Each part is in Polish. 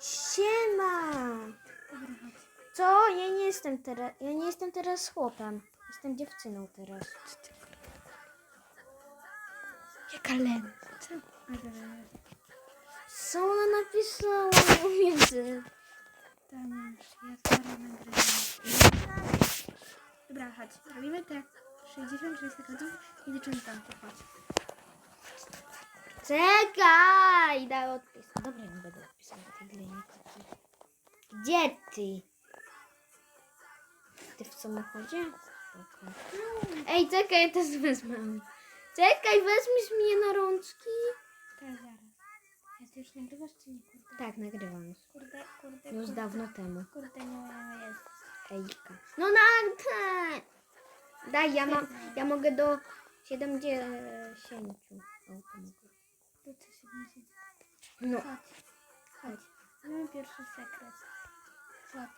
Siema! Co? Ja nie jestem teraz. Ja nie jestem teraz chłopem. Jestem dziewczyną teraz. Jaka Lena? Co? Ona napisała? Tam już, ja teraz nagrywam. Dobra, chodź. Robimy te 66 sekundów i liczymy tam, chodź. Czekaj! Daj odpis. Dobra, nie będę odpisał tej gry. nie chcę. Gdzie ty? Ty w samochodzie? Spoko. Ej, czekaj, ja też wezmę. Czekaj, weźmiesz mnie na rączki? Teraz zaraz. Ja ty już nagrywasz czy nie, kurde? Tak, nagrywam. Kurde, kurde, Już kurde. dawno temu. Kurde, nie jest. Ejka. No na te. Daj, ja mam. Ja mogę do 70. O, to mogę. To co się będzie? No. Chodź, chodź. Mamy pierwszy sekret. Chodź.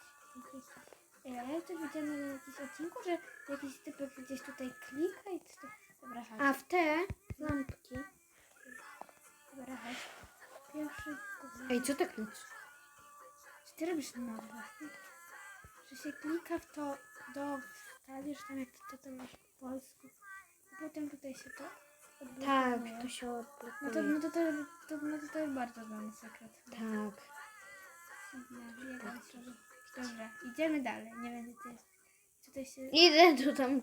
Ej, ale ja to widziałam na jakimś odcinku, że jakiś typek gdzieś tutaj klika i to... Dobra, chodź. A w te lampki. Dobra, chodź. Pierwszy... Ej, co tak nic? Czy ty robisz na? Że się klika w to do wstawisz tam jak ty to masz po polsku. A potem tutaj się to Tak, to się No to, odblokuje. no to, to, to, no to, to jest bardzo znany sekret. Tak. Ja, Dobra, idziemy dalej. Nie gdzie ty jest. Tutaj się... Idę tu tam.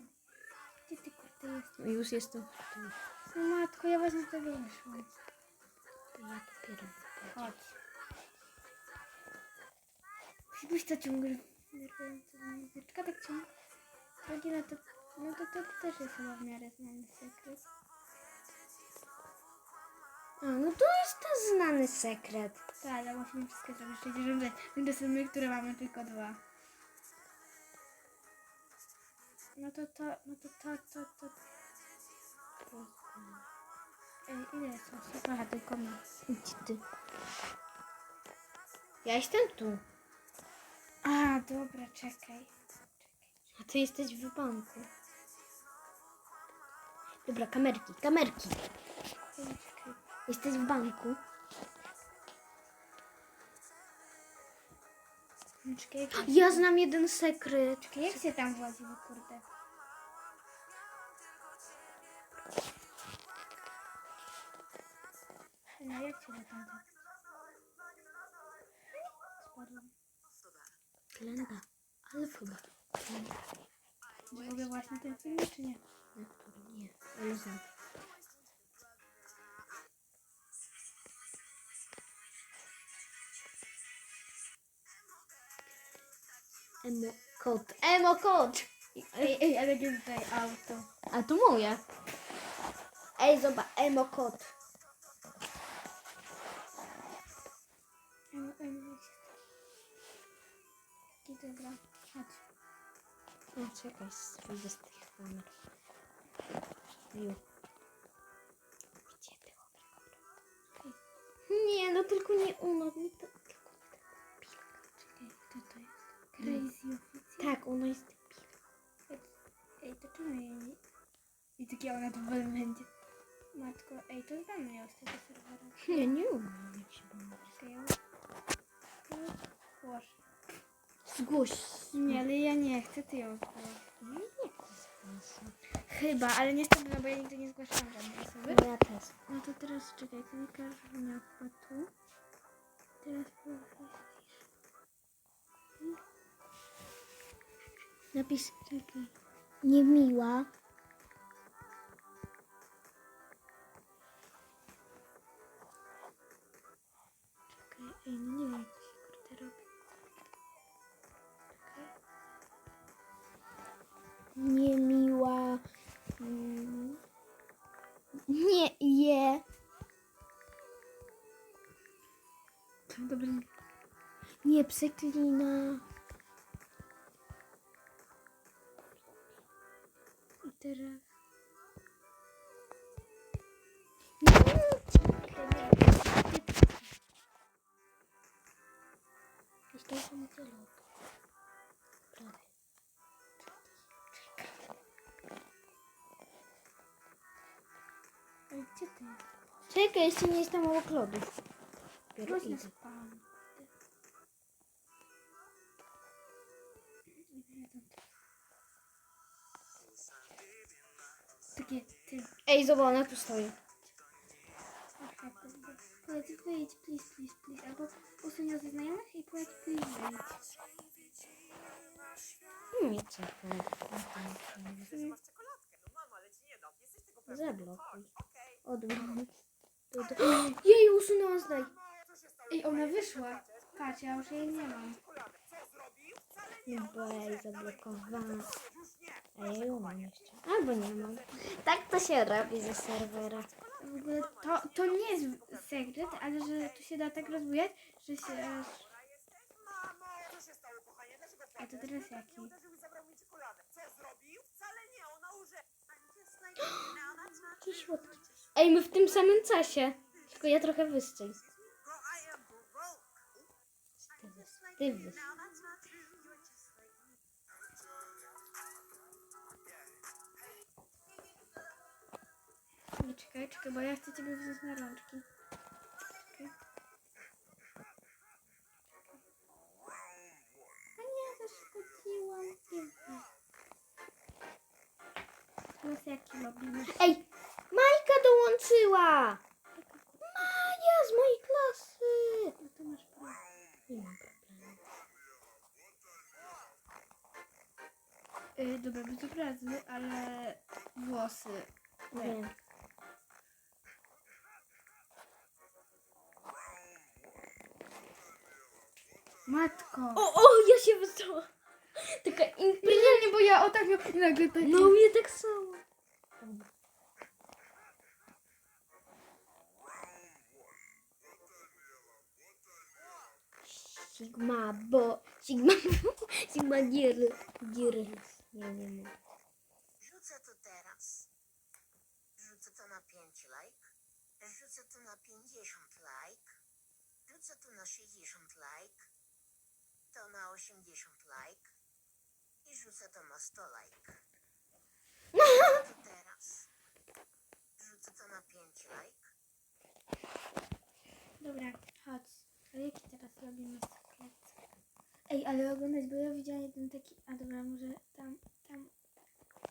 Gdzie ty kurde jest? Już jestem w tym. No matko, ja właśnie z tego wyszłam. Ja dopiero. Chodź. Musi być to ciągle nerwująca muzyczka, tak ciągle. Drogi, no to, no to, to też jest chyba w miarę znany sekret. A, no to jest ten znany sekret. Tak, ale musimy wszystkie zrobić, czyli że będę sobie my, które mamy tylko dwa. No to to, no to to, to, to. Ej, ile jest osób? Aha, tylko my. Ty? Ja jestem tu. A, dobra, czekaj. A ty jesteś w banku. Dobra, kamerki, kamerki. Jesteś w banku. No, Czekaj, Ja znam jeden sekret. jak się tam wchodzi, bo kurde. No, jak się tam tak? Spadłam. Glenda. Ale chyba. Glenda. W ogóle właśnie ten film, czy nie? Na który nie. Ale znam. Emo kot. Emo kot. Ej, ej, ale gdzie tutaj auto? A to moje. Ej, zobacz. Emo kot. Ej, ej. Jaki dobra. Chodź. No czekaj, wyjdę z tych kamer. Ju. Gdzie Nie, no tylko nie uno. Nie to, Ono jest debil. Ej, to czemu jej nie... I takie ona tu będzie. Matko, ej, to znamy ją z tego serwera. Ja nie umiem, jak się ją... Włoż. Zgłoś. Nie, ale ja nie chcę, ty ją włoż. Nie, nie zgłoszę. Chyba, ale niestety, no bo ja nigdy nie zgłaszałam żadnej osoby. No ja też. No to teraz czekaj, klikasz w tu. Teraz powiesz. Napis Czekaj. niemiła. Czekaj, ej, no nie wiem jak to się kurde robi. Czekaj. Niemiła. Mm. Nie je. Dobra. Nie przeklina. I teraz. Jeszcze są tyle. Prawie. Ej, gdzie ty jest? Ej, zobacz, ona tu stoi. Powiedz wyjdź, please, please, please. Albo usuń ją ze znajomych i powiedz please wyjdź. Nie czekaj. Zablokuj. Odblokuj. Jej, usunęłam zdaj. Ej, ona wyszła. Patrz, ja już jej nie mam. No bo jej zablokowana. Ją mam jeszcze. Albo nie mam. Tak to się robi ze serwera. W ogóle to, to nie jest sekret, ale że tu się da tak rozbujać, że się aż... A to teraz jaki? Jakiś. Ej, my w tym samym czasie. Tylko ja trochę wyżej. Ty Ty Nie, czekaj, czekaj, bo ja chcę ciebie wziąć na rączki. Czekaj. A nie, zaszkodziłam. Teraz jaki robimy? Ej, Majka dołączyła! Maja z mojej klasy! No to masz problem. Nie mam problemu. Yy, dobra, bez obrazy, ale włosy. Wiem. Matko! O, o, ja się wystała. Taka impreza. Nie, bo ja o tak i nagle tak. No mnie tak samo. Sigma, bo... Sigma, Sigma Gier... Gierls. Nie, nie mogę. Rzucę to teraz. Rzucę to na 5 lajk. Rzucę to na 50 lajk. Rzucę to na 60 lajk. To na 80 lajk. I rzucę to na 100 lajk. Rzucę to teraz. Rzucę to na 5 lajk. Dobra, chodź. A jaki teraz robimy sekret? Ej, ale oglądać, bo ja widziałam jeden taki. A dobra, może tam, tam.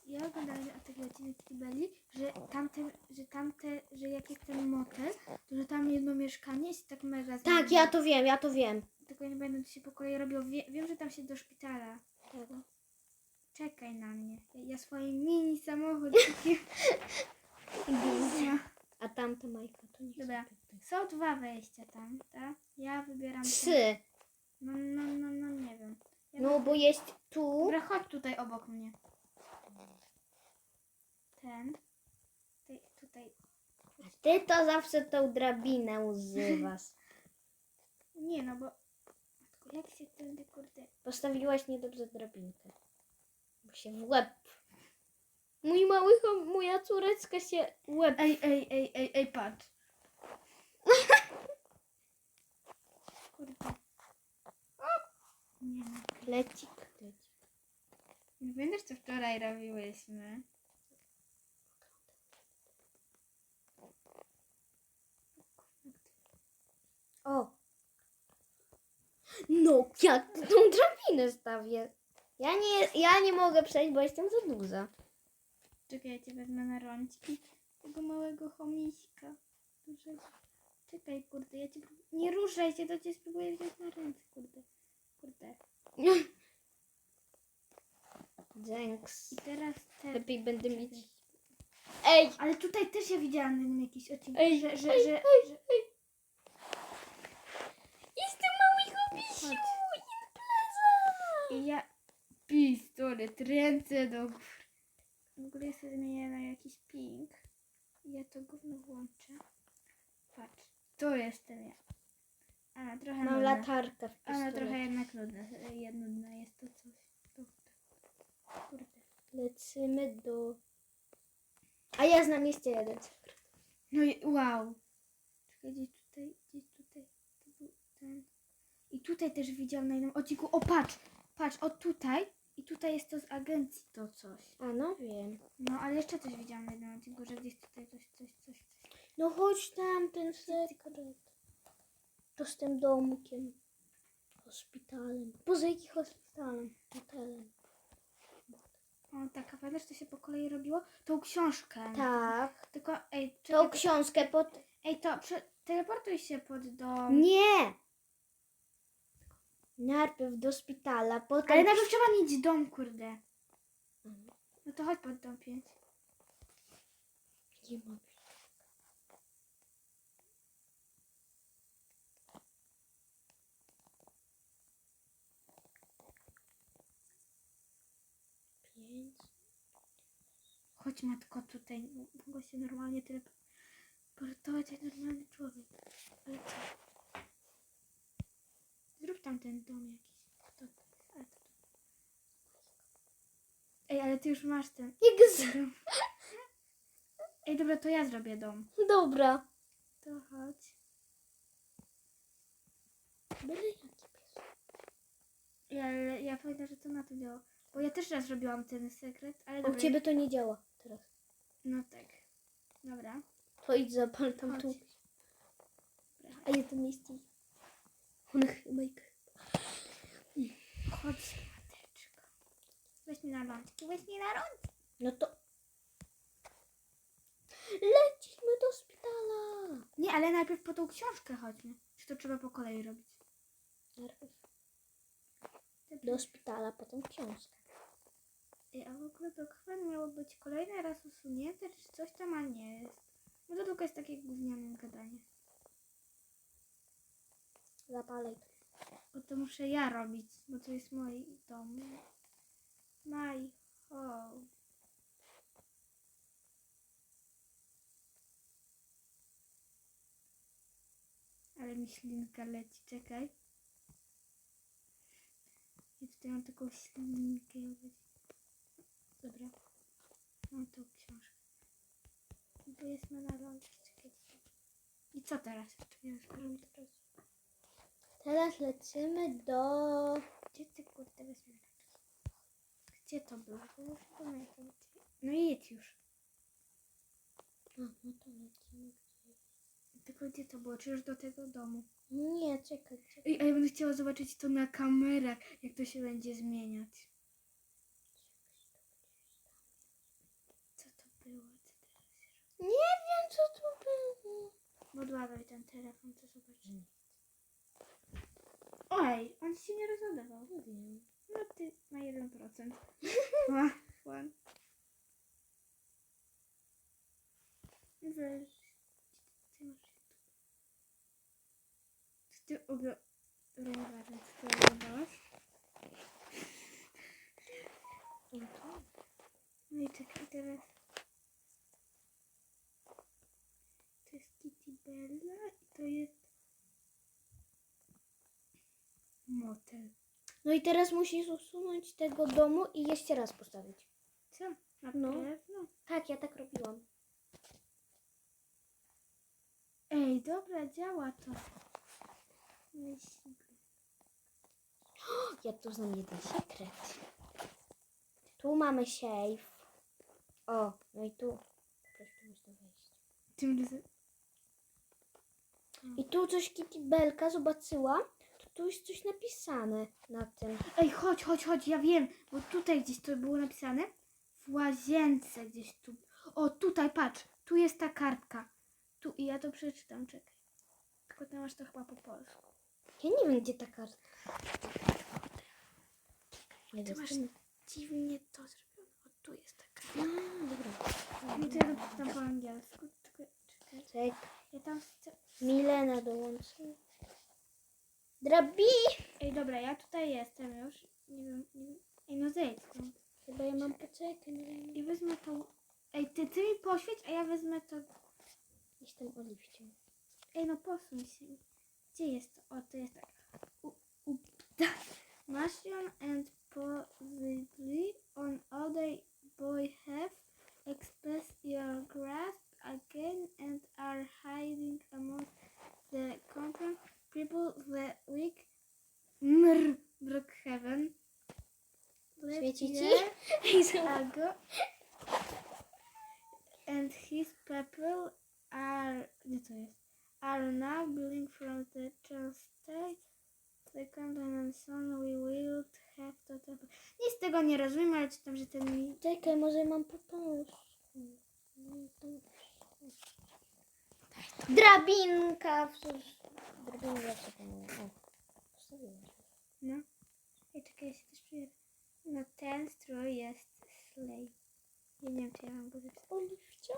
Ja oglądałem taki odcinek Tibeli, że tamten, że tamte, że jak jest ten motel, to że tam jedno mieszkanie jest tak mega Tak, ja to wiem, ja to wiem. Tylko nie będą się pokoje robią. Wie, wiem, że tam się do szpitala. Tak. Czekaj na mnie. Ja, ja swoje mini samochód. A tamta Majka to nie Dobra. Są dwa wejścia tam, tak? Ja wybieram ten- Trzy. No, no, no, no, nie wiem. Ja No bo jest tu. Dobra, chodź tutaj obok mnie. Ten. Tutaj, tutaj. Ty to zawsze tą drabinę używasz. Nie no, bo... Jak się tędy, kurde... Postawiłaś niedobrze drabinkę. Bo się w łeb. Mój mały, chom- moja córeczka się łeb. Ej, ej, ej, ej, ej, patrz. Kurde. Nie no. Klecik, klecik. Nie pamiętasz, co wczoraj robiłyśmy? O! No, jak ty tą drabinę stawię? Ja nie, ja nie mogę przejść, bo jestem za duża. Czekaj, ja cię wezmę na rączki. Tego małego chomiśka. Dużego. Czekaj, kurde, ja cię... Nie ruszaj się, to cię spróbuję wziąć na ręce, kurde. Kurde. Dzięks. I teraz te... Lepiej będę mieć... Ej! Ale tutaj też ja widziałam na nim jakiś odcinek, Ej, że, że, ej, że, ej, że... Jestem mały chomisiu! Chodź. Impreza! I ja... Pistolet, ręce do góry. W ogóle sobie zmienię na jakiś ping. I ja to gówno włączę. Patrz, to jestem ja. A, trochę Mam nudne. latarkę w Ale trochę jednak nudne. e, Nudne jest to coś. Kurde. Lecimy do... A ja znam jeszcze jeden sekret. No i wow. Czekaj, gdzieś tutaj, gdzieś tutaj. To był ten. I tutaj też widziałam na jednym odcinku. O, patrz! Patrz, o tutaj. I tutaj jest to z agencji to coś. A no wiem. No, ale jeszcze coś widziałam na jednym odcinku, że gdzieś tutaj coś, coś, coś, coś. No chodź tam, ten sekret. To z tym domkiem. Hospitalem. Poza jaki hospitalem? Hotelem. O, taka, pamiętasz, to się po kolei robiło? Tą książkę. Tak. Tylko, ej, Tą czekaj, książkę pod... ej, to prze, teleportuj się pod dom. Nie! Najpierw do szpitala, potem... Ale najpierw trzeba mieć dom, kurde. No to chodź pod dom 5. Nie ma być. Pięć. Chodź matko tutaj, mogę się normalnie teleportować jak normalny człowiek. Ale co? Zrób tam ten dom jakiś. To, a to, Ej, ale ty już masz ten, Jak z... Ej, dobra, to ja zrobię dom. Dobra. To chodź. Byle jaki pies. Ja, ale ja pamiętam, że to na to działa. Bo ja też raz robiłam ten sekret, ale U dobra. ciebie to nie działa teraz. No tak. Dobra. To idź zapal tam Chodź. tu. A ja to miejsce. On chyba i- Chodź, mateczko. Weź na rączki, weź na rączki. No to... Lecimy do szpitala. Nie, ale najpierw po tą książkę chodźmy. Czy to trzeba po kolei robić? Najpierw do szpitala, potem książkę. Ej, a w ogóle to chyba miało być kolejny raz usunięte, czy coś tam, a nie jest. No to tylko jest takie gówniane gadanie. Zapalaj to. Bo to muszę ja robić, bo to jest mój dom. My home. Ale mi ślinka leci, czekaj. I tutaj mam taką ślinkę. Dobra. Mam tą książkę. Bo jest na czekaj. I co teraz? Czekaj, już robię teraz. Teraz lecimy do... Gdzie ty kurde? Gdzie to było? No jedź już. A, no to lecimy. Tylko gdzie to było? Czy już do tego domu? Nie, czekaj, czekaj. Ej, a ja będę chciała zobaczyć to na kamerach, jak to się będzie zmieniać. Co to było? Co teraz? Nie wiem, co to było. Odładuj ten telefon, to zobaczymy. Oj, on się nie rozładował. Nie wiem. No ty na 1%. Ła, ła. Weź. Ty masz ty oglądałaś? No to... No i czekaj teraz. To jest Kitty Bella i to jest motel. No i teraz musisz usunąć tego domu i jeszcze raz postawić. Co? Na No. pewno? Tak, ja tak robiłam. Ej, dobra, działa to. Myśli. Ja tu znam jeden sekret. Tu mamy safe. O, no i tu. Można wejść. Tym razem. I tu coś Kitty Belka zobaczyła, tu jest coś napisane na tym. Ej, chodź, chodź, chodź, ja wiem, bo tutaj gdzieś to było napisane. W łazience gdzieś tu. O, tutaj, patrz, tu jest ta kartka. Tu i ja to przeczytam, czekaj. Tylko ty masz to chyba po polsku. Ja nie wiem, gdzie ta kartka. Nie Ty masz dziwnie to zrobione. O, tu jest ta kartka. A, dobra. No to ja to przeczytam po angielsku. Tylko, czekaj. Czek. Ja tam chcę... Milena dołączy. Drabi! Ej, dobra, ja tutaj jestem już. Nie wiem, nie wiem. Ej, no zejdź stąd. Chyba ja mam poczekaj. Nie wiem. I wezmę tą... Ej, ty, ty mi poświeć, a ja wezmę to... Jestem oliwcią. Ej, no posuń się. Gdzie jest to? O, to jest tak. U, u, Mushroom and Drabinka! Drabinka zawsze postawiłem. No. Ej, czekaj, ja się też przyjadę. No ten strój jest slay. Ja nie wiem, czy ja mam go zapisać. Oliwcia?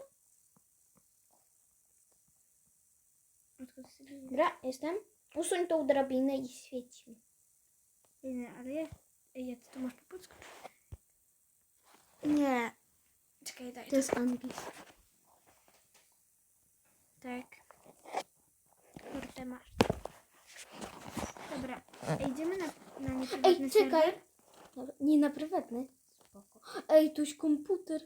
Gra, jestem. Usuń tą drabinę i świeć mi. Nie, ale ja... Ej, ja ty to masz po polsku? Nie. Czekaj, daj. To jest angielski. Tak. Kurde, masz. Dobra. Idziemy na, na nieprywatny Ej, czekaj. Dobra, Nie na prywatny. Spoko. Ej, tuś komputer.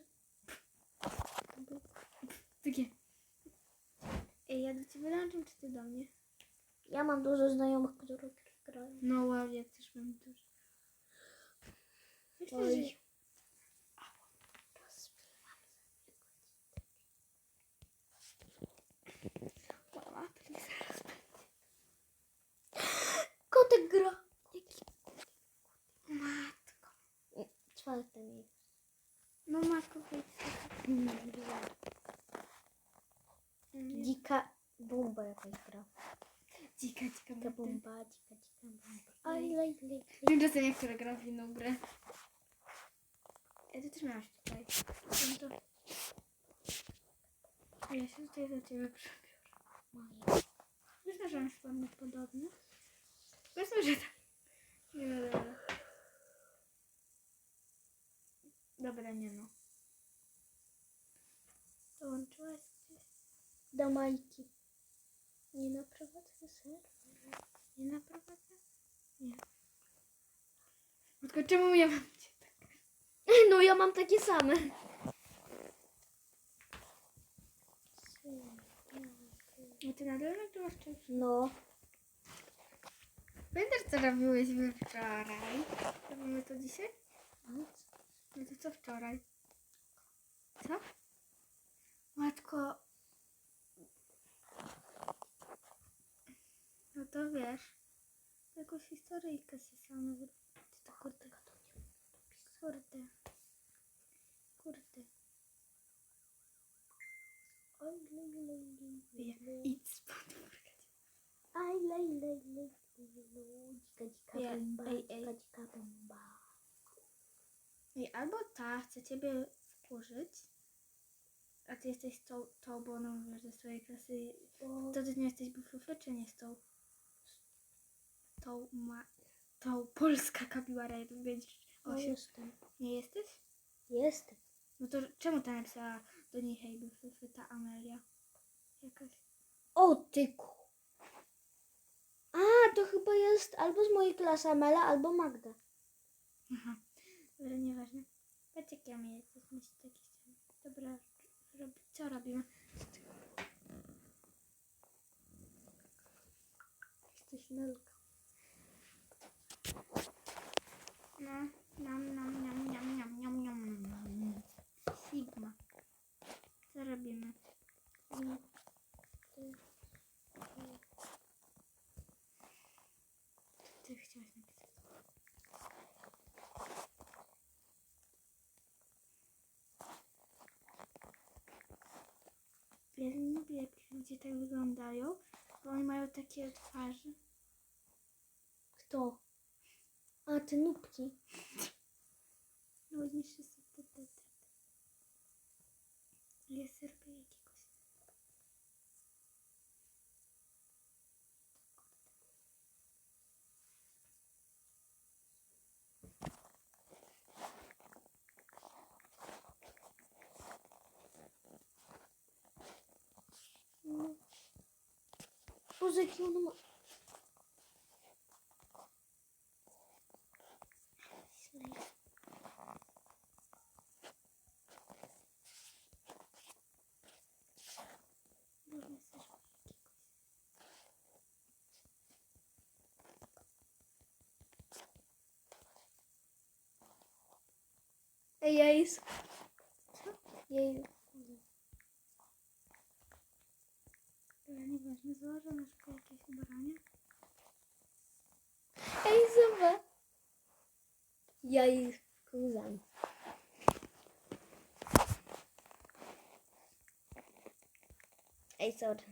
Takie. Ej, ja do ciebie dołączam, czy ty do mnie? Ja mam dużo znajomych, którzy grają. No, wow, ja też mam dużo. Myślę, Oj. że... Mama, to nie zaraz będzie. Kotek gra. Jaki? Matko. Matko, wyjdź. Mm, Nie. Dzika bomba jakaś gra. Dzika, dzika, Dzika bomba. bomba, dzika, dzika bomba. Aj, lej, lej. Tymczasem jak która gra w inną grę. Ja ty też miałaś tutaj. To... Ja się tutaj za ciebie przebiorę. Myślę, że masz ładnie podobny. Myślę, że tak. Nie no, dobra. Nie no. Dołączyłaś gdzieś? Do Majki. Nie na prywatny serwer. Nie na prowadzę? Nie. Tylko czemu ja mam cię tak? No ja mam takie same. A ty nadal nagrywasz czymś? No. Pamiętasz co robiłyśmy wczoraj? Robimy to dzisiaj? No to co wczoraj? Co? Matko. No to wiesz. Jakąś historyjkę się same zrobić. To kurde. Kurde. Kurde. Oj, lej, lej, lej, lej, Wie, lej. idź spać. Aj, lej, lej, lej, lej, lej. Dzika, dzika Ja- bomba, ej, ej. dzika, dzika bomba. I albo ta chce ciebie wkurzyć, a ty jesteś tą, tą bo ona mówisz ze swojej klasy. To ty nie jesteś bufufy, czy nie z tą? Z tą ma... Tą polska kapiłara 1, widzisz? no Osiem. jestem. Nie jesteś? Jestem. No to czemu ta napisała do niej hej bufufy, ta Amelia? Jakaś. O, tyku. A, to chyba jest albo z mojej klasy Amela, albo Magda. Aha. Dobra, nieważne. Patrz jak ja mnie jesteś myśli takie ściany. Dobra, rob... co robimy? Jesteś Nelka. No, nam, nam, niam, niam, niam, niam, niam. Sigma. Co robimy? Mm, ty- Ty chciałaś napisać. Lubię jak ludzie tak wyglądają, bo oni mają takie twarze. Kto? A, te nubki. 不是 Q 那么。Ej, sorry.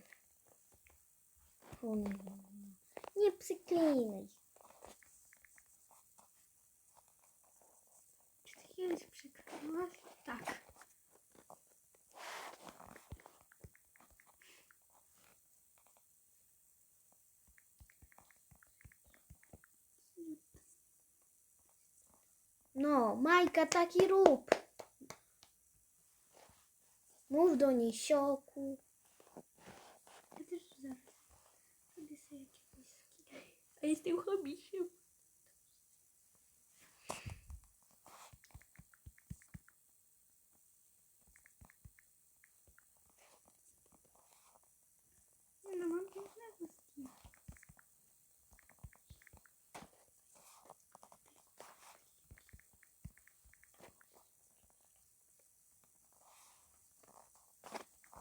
Nie. Przyklinaj. Czy ty kiedyś? Tak. No, Majka, taki rób. Mów do niej sioku. Ja też zaraz robię sobie jakiegoś skina. A jestem chobisiem. Nie no, mam pięknego skina.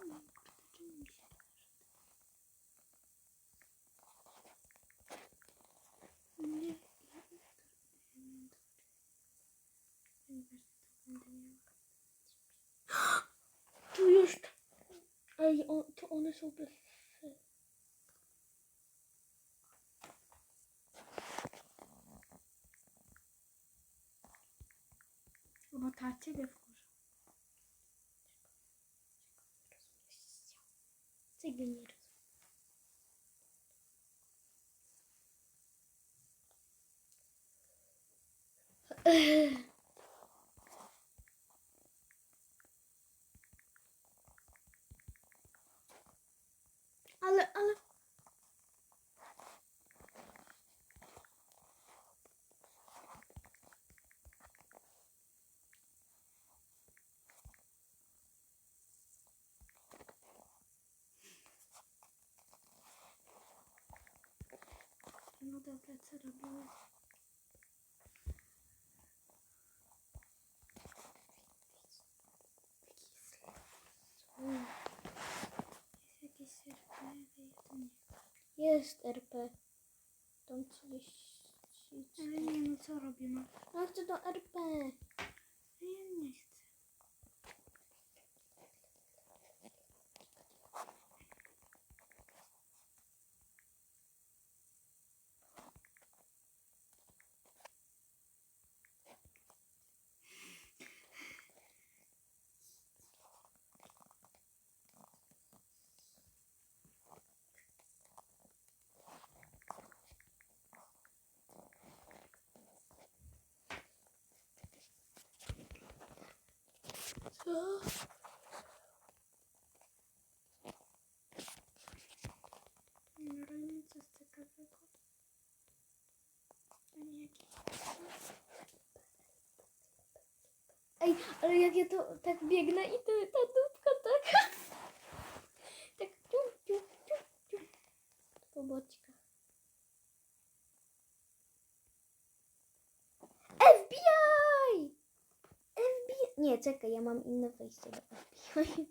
Mm, kurczę, mi się Nie, ja to nie wiem, Ponieważ to będę miała. Tu jest. Ej, o, to one są bez... Bo ta ciebie wkurza. Tego nie rozumiem. Ale, ale... No dobra, co robimy? Jest jakieś nie. Jest RP. Tam coś... Ale nie, no co robimy? Ja chcę do RP. Ja nie chcę. Ej, ale jak ja to tak biegnę i to, ta dupka taka. Tak ciu, ciu, ciu, ciu. Po boczkach. FBI! Nie, czekaj, ja mam inne wejście do FBI.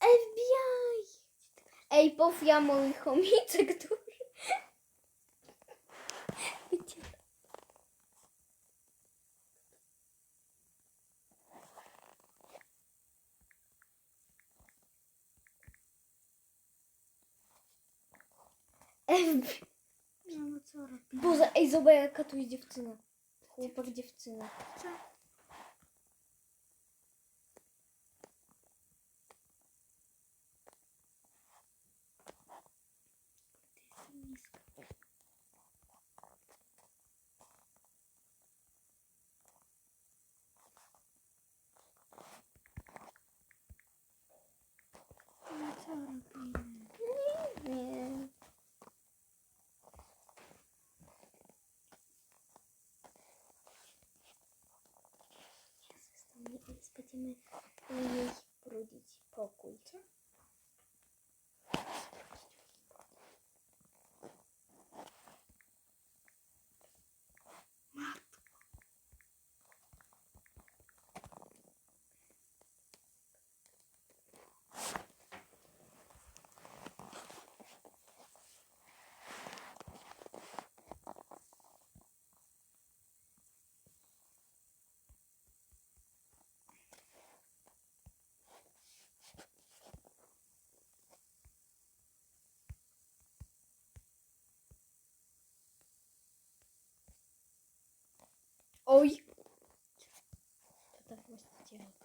FBI! Ej, pofia mój chomiczek duży. No, no co robimy? Boże, ej, zobacz jaka tu jest dziewczyna. Chłopak, dziewczyna. Co? Jestem nisko. No co robimy? Nie. Jezus, tam nie jest. Będziemy jej brudzić pokój. Co? Oj! To tak właśnie